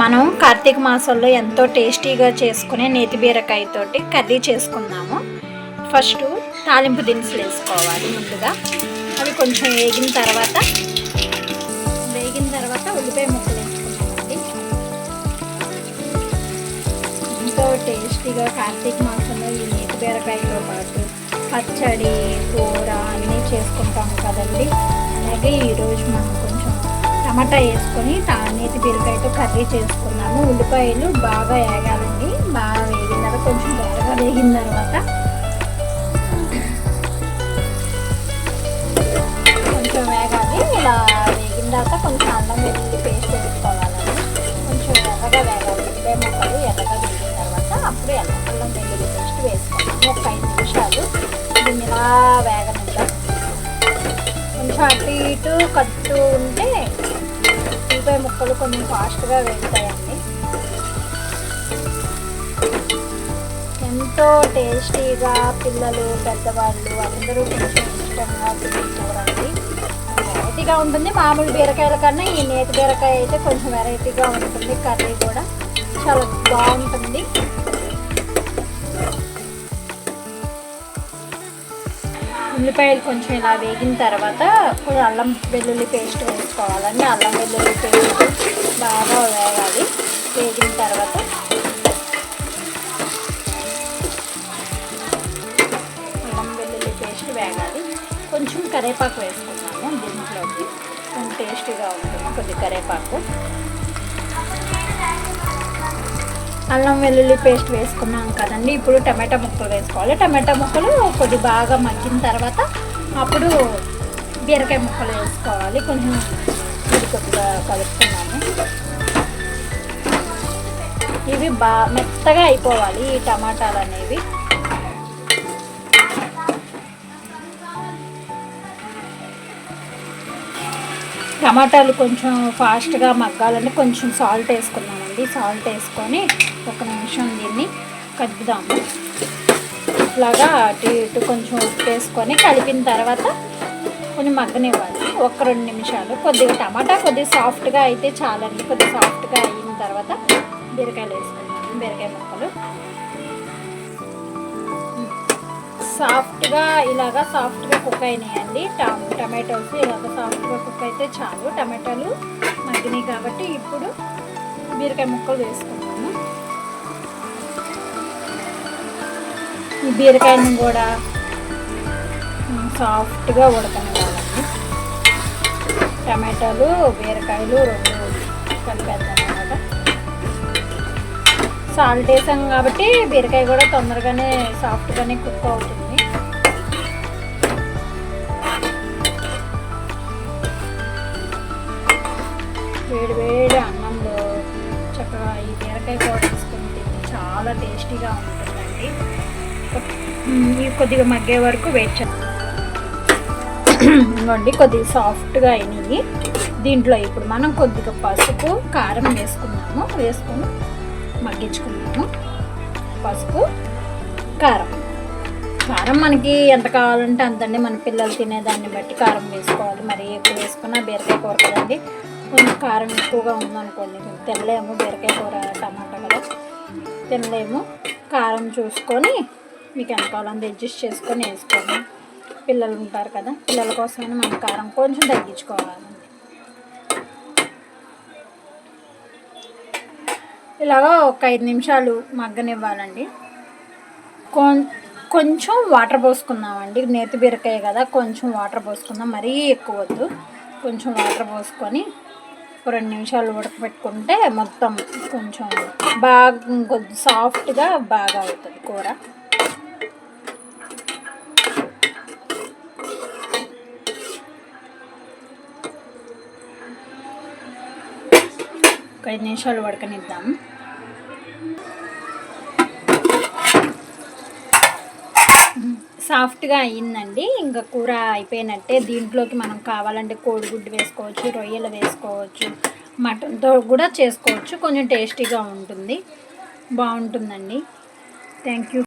మనం కార్తీక మాసంలో ఎంతో టేస్టీగా చేసుకునే నేతి బీరకాయతోటి కర్రీ చేసుకుందాము. ఫస్ట్ తాలింపు దినుసులు వేసుకోవాలి ముందుగా. అవి కొంచెం వేగిన తర్వాత వేగిన తర్వాత ఉల్లిపాయ ముక్కలు వేసుకున్నామండి ఎంతో టేస్టీగా కార్తీక మాసంలో ఈ నేతి బీరకాయతో పాటు పచ్చడి కూర అన్నీ చేసుకుంటాము కదండి. అలాగే ఈరోజు మనకు టమాటా వేసుకొని నేతి బీరకాయతో కర్రీ చేసుకున్నాము. ఉల్లిపాయలు బాగా వేగాలండి. బాగా వేగిన తర్వాత కొంచెం బాగా వేగిన తర్వాత కొంచెం వేగాలి. ఇలా వేగిన తర్వాత కొంచెం అల్లం వెల్లుల్లి పేస్ట్ వేసుకోవాలండి. కొంచెం ఎర్రగా వేగాలి. ఉల్లిపాయ ముక్కలు ఎర్రగా వేగిన తర్వాత అప్పుడు ఎర్ర అల్లం వెల్లుల్లి పేస్ట్ వేసుకోవాలి. ఒక ఐదు నిమిషాలు ఇది ఇలా వేగనిద్దాం కొంచెం అటు ఇటు కట్టు ఉంటే ఉల్లిపాయ ముక్కలు కొంచెం ఫాస్ట్గా వెళ్తాయండి ఎంతో టేస్టీగా పిల్లలు పెద్దవాళ్ళు అందరూ కొంచెం ఇష్టంగా తింటారండి వెరైటీగా ఉంటుంది. మామూలు బీరకాయల కన్నా ఈ నేతి బీరకాయ అయితే కొంచెం వెరైటీగా ఉంటుంది. కర్రీ కూడా చాలా బాగుంటుంది. ఉల్లిపాయలు కొంచెం ఇలా వేగిన తర్వాత కొంచెం అల్లం వెల్లుల్లి పేస్ట్ వేసుకోవాలండి. అల్లం వెల్లుల్లి పేస్ట్ బాగా వేగాలి. వేగిన తర్వాత అల్లం వెల్లుల్లి పేస్ట్ వేగాలి. కొంచెం కరేపాకు వేసుకున్నాము దీంట్లోకి. కొంచెం టేస్టీగా ఉంటుంది. కొద్ది కరివేపాకు అల్లం వెల్లుల్లి పేస్ట్ వేసుకున్నాం కదండి. ఇప్పుడు టమాటా ముక్కలు వేసుకోవాలి. టమాటా ముక్కలు కొద్ది బాగా మగ్గిన తర్వాత అప్పుడు బీరకాయ ముక్కలు వేసుకోవాలి. కొంచెం ఇది కొద్దిగా కలుపుకున్నాము ఇవి బా మెత్తగా అయిపోవాలి ఈ టమాటాలు అనేవి. టమాటాలు కొంచెం ఫాస్ట్గా మగ్గాలని కొంచెం సాల్ట్ వేసుకున్నామండి సాల్ట్ వేసుకొని ఒక నిమిషం దీన్ని కలుపుదాం ఇట్లాగా అటు ఇటు కొంచెం ఉప్పు వేసుకొని కలిపిన తర్వాత కొంచెం మగ్గనివ్వాలి. ఒక రెండు నిమిషాలు. కొద్దిగా టమాటా కొద్దిగా సాఫ్ట్గా అయితే చాలండి. కొద్దిగా సాఫ్ట్గా అయిన తర్వాత బీరకాయలు వేసుకుంటాం బీరకాయ ముక్కలు. సాఫ్ట్గా ఇలాగా సాఫ్ట్గా కుక్ అయినాయండి. టమాటోస్ ఇలాగ సాఫ్ట్గా కుక్ అయితే చాలు. టమాటాలు మగ్గినాయి కాబట్టి ఇప్పుడు బీరకాయ ముక్కలు వేసుకున్నాము ఈ బీరకాయని కూడా సాఫ్ట్గా ఉడకనివ్వాలండి. టమాటాలు బీరకాయలు రెండు కలిపేద్దాం అనమాట సాల్ట్ వేసాం కాబట్టి బీరకాయ కూడా తొందరగానే సాఫ్ట్గానే కుక్ అవుతుంది. వేడి వేడి అన్నంలో చక్కగా ఈ బీరకాయ కూర వేసుకుని తింటే చాలా టేస్టీగా ఉంటుందండి. ఇవి కొద్దిగా మగ్గే వరకు వెయిట్ చేయండి కొద్దిగా సాఫ్ట్గా అయినాయి. దీంట్లో ఇప్పుడు మనం కొద్దిగా పసుపు కారం వేసుకున్నాము. వేసుకొని మగ్గించుకున్నాము. పసుపు కారం. కారం మనకి ఎంత కావాలంటే అంతండి. మన పిల్లలు తినేదాన్ని బట్టి కారం వేసుకోవాలి. మరి ఎక్కువ వేసుకున్న బీరకాయ కూర కదండి. కొంచెం కారం ఎక్కువగా ఉందనుకోండి. తినలేము బీరకాయ కూర టమాటా కదా. తినలేము. కారం చూసుకొని మీకు ఎంత కావాలంటే అడ్జస్ట్ చేసుకొని వేసుకోండి. పిల్లలు ఉంటారు కదా పిల్లల కోసమైనా మనం కారం కొంచెం తగ్గించుకోవాలి. ఇలాగా ఒక ఐదు నిమిషాలు మగ్గనివ్వాలండి. కొంచెం వాటర్ పోసుకుందామండి. నేతి బీరకాయ కదా కొంచెం వాటర్ పోసుకుందాం. మరీ ఎక్కువ వద్దు. కొంచెం వాటర్ పోసుకొని రెండు నిమిషాలు ఉడకపెట్టుకుంటే మొత్తం కొంచెం బాగా కొద్ది సాఫ్ట్గా బాగా అవుతుంది కూర. ఒక ఐదు నిమిషాలు ఉడకనిద్దాం. సాఫ్ట్గా అయ్యిందండి ఇంకా కూర అయిపోయినట్టే దీంట్లోకి మనం కావాలంటే కోడిగుడ్డు వేసుకోవచ్చు రొయ్యలు వేసుకోవచ్చు మటన్తో కూడా చేసుకోవచ్చు. కొంచెం టేస్టీగా ఉంటుంది. బాగుంటుందండి. Thank you